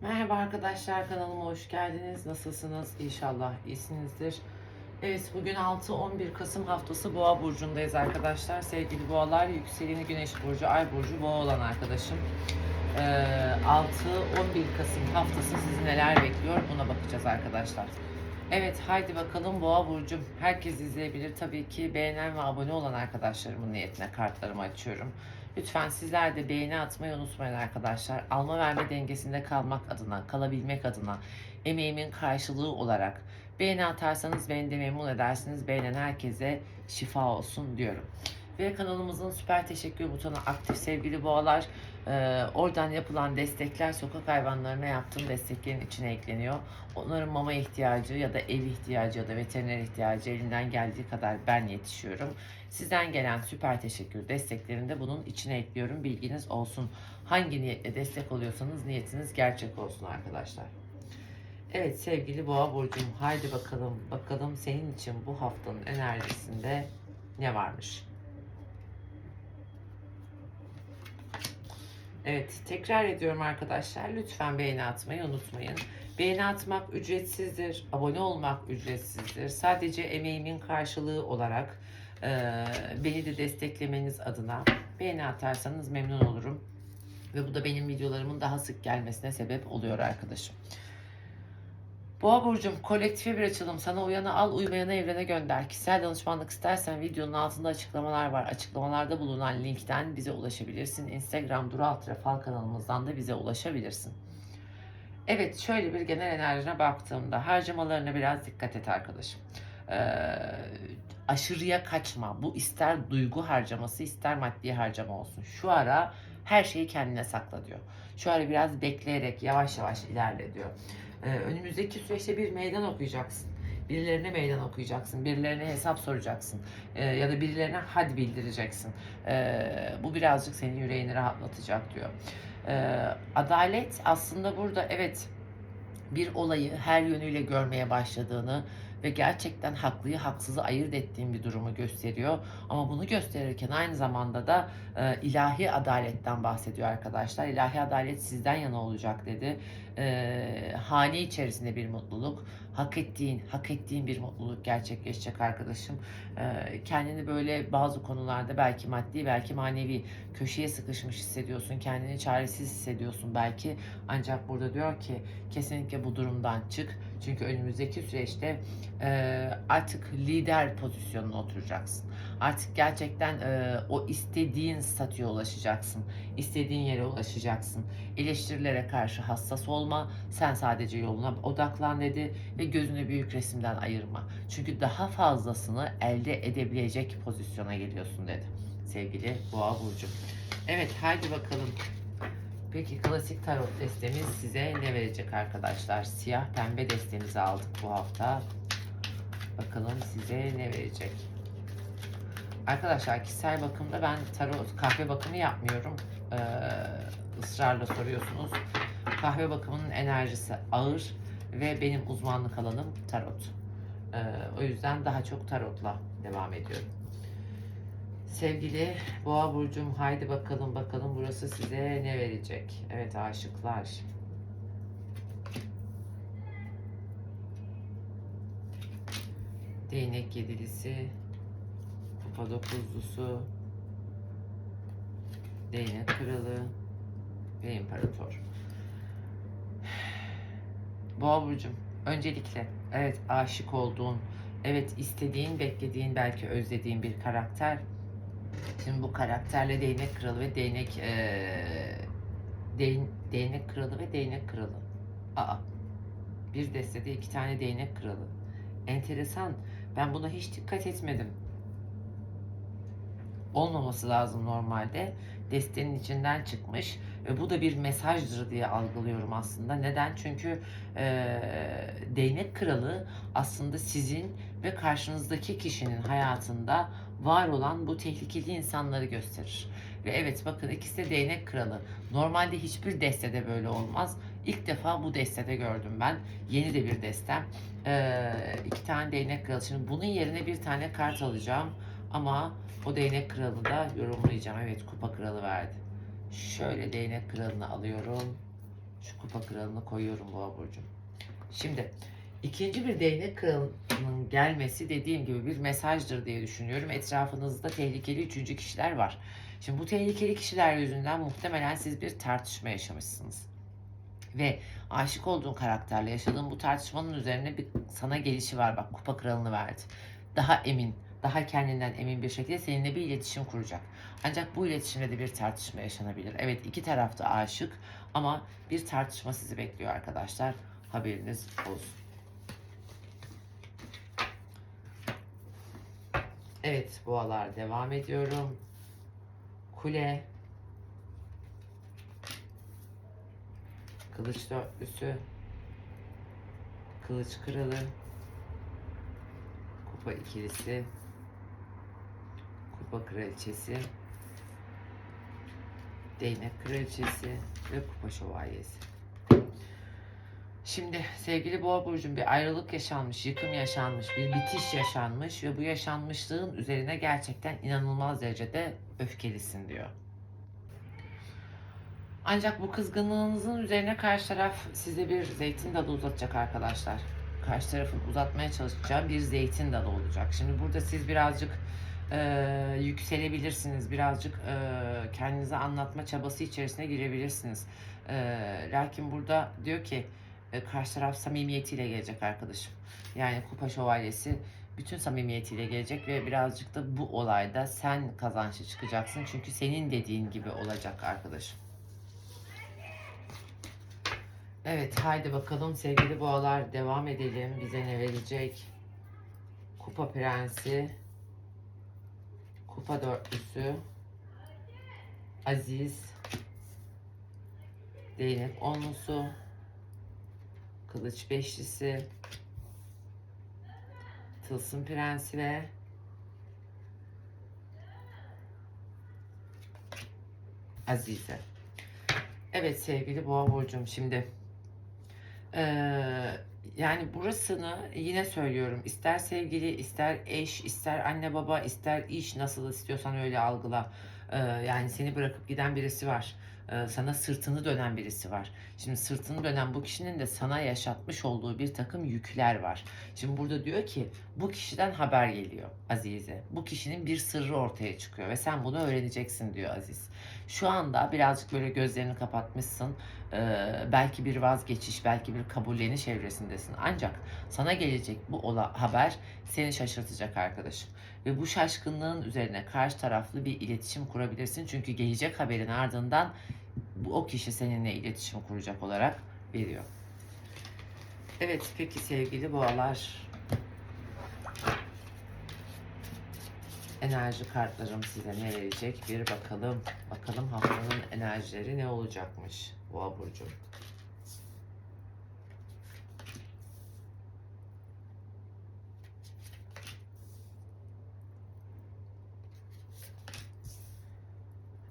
Merhaba arkadaşlar kanalıma hoş geldiniz. Nasılsınız? İnşallah iyisinizdir. Evet bugün 6-11 Kasım haftası Boğa burcundayız arkadaşlar. Sevgili boğalar yükseleni Güneş burcu, Ay burcu Boğa olan arkadaşım. Ee, 6-11 Kasım haftası sizi neler bekliyor buna bakacağız arkadaşlar. Evet haydi bakalım Boğa burcum. Herkes izleyebilir. Tabii ki beğenen ve abone olan arkadaşlarımın niyetine kartlarımı açıyorum. Lütfen sizler de beğeni atmayı unutmayın arkadaşlar. Alma verme dengesinde kalmak adına, kalabilmek adına, emeğimin karşılığı olarak beğeni atarsanız beni de memnun edersiniz. Beğenen herkese şifa olsun diyorum. Ve kanalımızın süper teşekkür butonu aktif sevgili boğalar. Ee, oradan yapılan destekler sokak hayvanlarına yaptığım desteklerin içine ekleniyor. Onların mama ihtiyacı ya da ev ihtiyacı ya da veteriner ihtiyacı elinden geldiği kadar ben yetişiyorum. Sizden gelen süper teşekkür desteklerini de bunun içine ekliyorum. Bilginiz olsun. Hangi niyetle destek oluyorsanız niyetiniz gerçek olsun arkadaşlar. Evet sevgili Boğa burcum haydi bakalım bakalım senin için bu haftanın enerjisinde ne varmış? Evet tekrar ediyorum arkadaşlar lütfen beğeni atmayı unutmayın. Beğeni atmak ücretsizdir, abone olmak ücretsizdir. Sadece emeğimin karşılığı olarak e, beni de desteklemeniz adına beğeni atarsanız memnun olurum. Ve bu da benim videolarımın daha sık gelmesine sebep oluyor arkadaşım. Boğa burcum kolektife bir açılım. Sana uyanı al, uymayanı evrene gönder. Kişisel danışmanlık istersen videonun altında açıklamalar var. Açıklamalarda bulunan linkten bize ulaşabilirsin. Instagram Duru Altre Fal kanalımızdan da bize ulaşabilirsin. Evet şöyle bir genel enerjine baktığımda harcamalarına biraz dikkat et arkadaşım. Ee, aşırıya kaçma. Bu ister duygu harcaması ister maddi harcama olsun. Şu ara her şeyi kendine sakla diyor. Şu ara biraz bekleyerek yavaş yavaş ilerle diyor. Ee, önümüzdeki süreçte bir meydan okuyacaksın. Birilerine meydan okuyacaksın, birilerine hesap soracaksın Ee, ya da birilerine had bildireceksin. Ee, bu birazcık senin yüreğini rahatlatacak diyor. Ee, adalet aslında burada evet bir olayı her yönüyle görmeye başladığını ve gerçekten haklıyı haksızı ayırt ettiğin bir durumu gösteriyor. Ama bunu gösterirken aynı zamanda da e, ilahi adaletten bahsediyor arkadaşlar. İlahi adalet sizden yana olacak dedi. E, hane içerisinde bir mutluluk, hak ettiğin, hak ettiğin bir mutluluk gerçekleşecek arkadaşım. E, kendini böyle bazı konularda belki maddi belki manevi köşeye sıkışmış hissediyorsun. Kendini çaresiz hissediyorsun belki. Ancak burada diyor ki kesinlikle bu durumdan çık. Çünkü önümüzdeki süreçte e, artık lider pozisyonuna oturacaksın. Artık gerçekten e, o istediğin statüye ulaşacaksın. İstediğin yere ulaşacaksın. Eleştirilere karşı hassas olma. Sen sadece yoluna odaklan dedi ve gözünü büyük resimden ayırma. Çünkü daha fazlasını elde edebilecek pozisyona geliyorsun dedi sevgili Boğa Burcu. Evet haydi bakalım. Peki klasik tarot destemiz size ne verecek arkadaşlar? Siyah pembe destemizi aldık bu hafta. Bakalım size ne verecek? Arkadaşlar kişisel bakımda ben tarot kahve bakımı yapmıyorum. Ee, ısrarla soruyorsunuz. Kahve bakımının enerjisi ağır ve benim uzmanlık alanım tarot. Ee, o yüzden daha çok tarotla devam ediyorum. Sevgili Boğa burcum haydi bakalım bakalım burası size ne verecek? Evet aşıklar. Değnek yedilisi, kupa dokuzlusu, değnek kralı ve imparator. Boğa burcum öncelikle evet aşık olduğun, evet istediğin, beklediğin, belki özlediğin bir karakter Şimdi bu karakterle değnek kralı ve değnek eee değn, değnek kralı ve değnek kralı. Aa. Bir destede iki tane değnek kralı. Enteresan. Ben buna hiç dikkat etmedim. Olmaması lazım normalde. Destenin içinden çıkmış. Ve bu da bir mesajdır diye algılıyorum aslında. Neden? Çünkü eee değnek kralı aslında sizin ve karşınızdaki kişinin hayatında var olan bu tehlikeli insanları gösterir. Ve evet bakın ikisi de değnek kralı. Normalde hiçbir destede böyle olmaz. İlk defa bu destede gördüm ben. Yeni de bir destem. Ee, iki tane değnek kralı. Şimdi bunun yerine bir tane kart alacağım. Ama o değnek kralı da yorumlayacağım. Evet kupa kralı verdi. Şöyle değnek kralını alıyorum. Şu kupa kralını koyuyorum boğa burcum. Şimdi ikinci bir değnek kralının gelmesi dediğim gibi bir mesajdır diye düşünüyorum. Etrafınızda tehlikeli üçüncü kişiler var. Şimdi bu tehlikeli kişiler yüzünden muhtemelen siz bir tartışma yaşamışsınız. Ve aşık olduğun karakterle yaşadığın bu tartışmanın üzerine bir sana gelişi var. Bak kupa kralını verdi. Daha emin, daha kendinden emin bir şekilde seninle bir iletişim kuracak. Ancak bu iletişimde de bir tartışma yaşanabilir. Evet iki taraf da aşık ama bir tartışma sizi bekliyor arkadaşlar. Haberiniz olsun. Evet boğalar devam ediyorum. Kule. Kılıç dörtlüsü. Kılıç kralı. Kupa ikilisi. Kupa kraliçesi. Değnek kraliçesi ve kupa şövalyesi. Şimdi sevgili Boğa burcum bir ayrılık yaşanmış, yıkım yaşanmış, bir bitiş yaşanmış ve bu yaşanmışlığın üzerine gerçekten inanılmaz derecede öfkelisin diyor. Ancak bu kızgınlığınızın üzerine karşı taraf size bir zeytin dalı uzatacak arkadaşlar. Karşı tarafın uzatmaya çalışacağı bir zeytin dalı olacak. Şimdi burada siz birazcık e, yükselebilirsiniz. Birazcık e, kendinize anlatma çabası içerisine girebilirsiniz. E, lakin burada diyor ki e, karşı taraf samimiyetiyle gelecek arkadaşım. Yani kupa şövalyesi bütün samimiyetiyle gelecek ve birazcık da bu olayda sen kazançlı çıkacaksın. Çünkü senin dediğin gibi olacak arkadaşım. Evet haydi bakalım sevgili boğalar devam edelim. Bize ne verecek? Kupa prensi. Kupa dörtlüsü. Aziz. Değnek onlusu. Kılıç beşlisi. Tılsım prensi ve Azize. Evet sevgili boğa burcum şimdi yani burasını yine söylüyorum. İster sevgili ister eş ister anne baba ister iş nasıl istiyorsan öyle algıla. Eee, yani seni bırakıp giden birisi var. Eee, sana sırtını dönen birisi var. Şimdi sırtını dönen bu kişinin de sana yaşatmış olduğu bir takım yükler var. Şimdi burada diyor ki bu kişiden haber geliyor Azize. Bu kişinin bir sırrı ortaya çıkıyor ve sen bunu öğreneceksin diyor Aziz. Şu anda birazcık böyle gözlerini kapatmışsın ee, belki bir vazgeçiş, belki bir kabulleniş evresindesin. Ancak sana gelecek bu ola haber seni şaşırtacak arkadaşım. Ve bu şaşkınlığın üzerine karşı taraflı bir iletişim kurabilirsin. Çünkü gelecek haberin ardından bu, o kişi seninle iletişim kuracak olarak veriyor. Evet peki sevgili boğalar. Enerji kartlarım size ne verecek bir bakalım. Bakalım haftanın enerjileri ne olacakmış Boğa Burcu.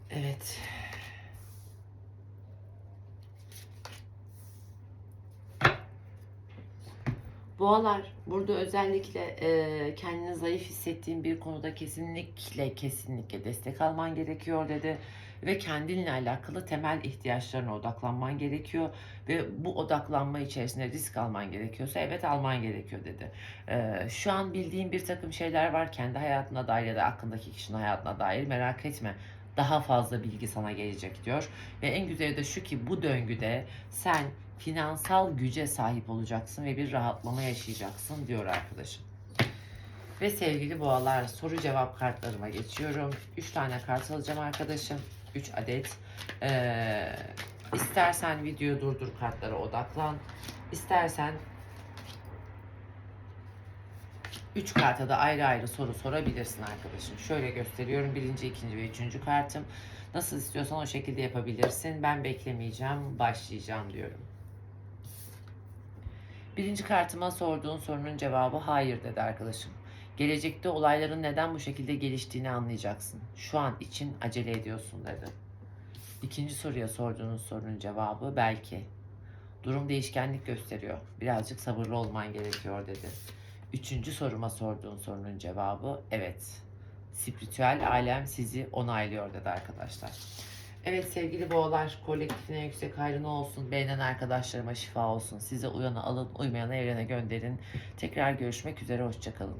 Evet. Boğalar burada özellikle e, kendini zayıf hissettiğin bir konuda kesinlikle kesinlikle destek alman gerekiyor dedi ve kendinle alakalı temel ihtiyaçlarına odaklanman gerekiyor ve bu odaklanma içerisinde risk alman gerekiyorsa evet alman gerekiyor dedi. E, şu an bildiğin bir takım şeyler var kendi hayatına dair ya da aklındaki kişinin hayatına dair merak etme daha fazla bilgi sana gelecek diyor. Ve en güzeli de şu ki bu döngüde sen finansal güce sahip olacaksın ve bir rahatlama yaşayacaksın diyor arkadaşım. Ve sevgili boğalar soru cevap kartlarıma geçiyorum. 3 tane kart alacağım arkadaşım. 3 adet. Ee, istersen videoyu durdur kartlara odaklan. İstersen 3 karta da ayrı ayrı soru sorabilirsin arkadaşım. Şöyle gösteriyorum. Birinci, ikinci ve üçüncü kartım. Nasıl istiyorsan o şekilde yapabilirsin. Ben beklemeyeceğim. Başlayacağım diyorum. Birinci kartıma sorduğun sorunun cevabı hayır dedi arkadaşım. Gelecekte olayların neden bu şekilde geliştiğini anlayacaksın. Şu an için acele ediyorsun dedi. İkinci soruya sorduğunuz sorunun cevabı belki. Durum değişkenlik gösteriyor. Birazcık sabırlı olman gerekiyor dedi. Üçüncü soruma sorduğun sorunun cevabı evet. Spiritüel alem sizi onaylıyor dedi arkadaşlar. Evet sevgili boğalar kolektifine yüksek hayrına olsun. Beğenen arkadaşlarıma şifa olsun. Size uyanı alın, uymayanı evrene gönderin. Tekrar görüşmek üzere. Hoşçakalın.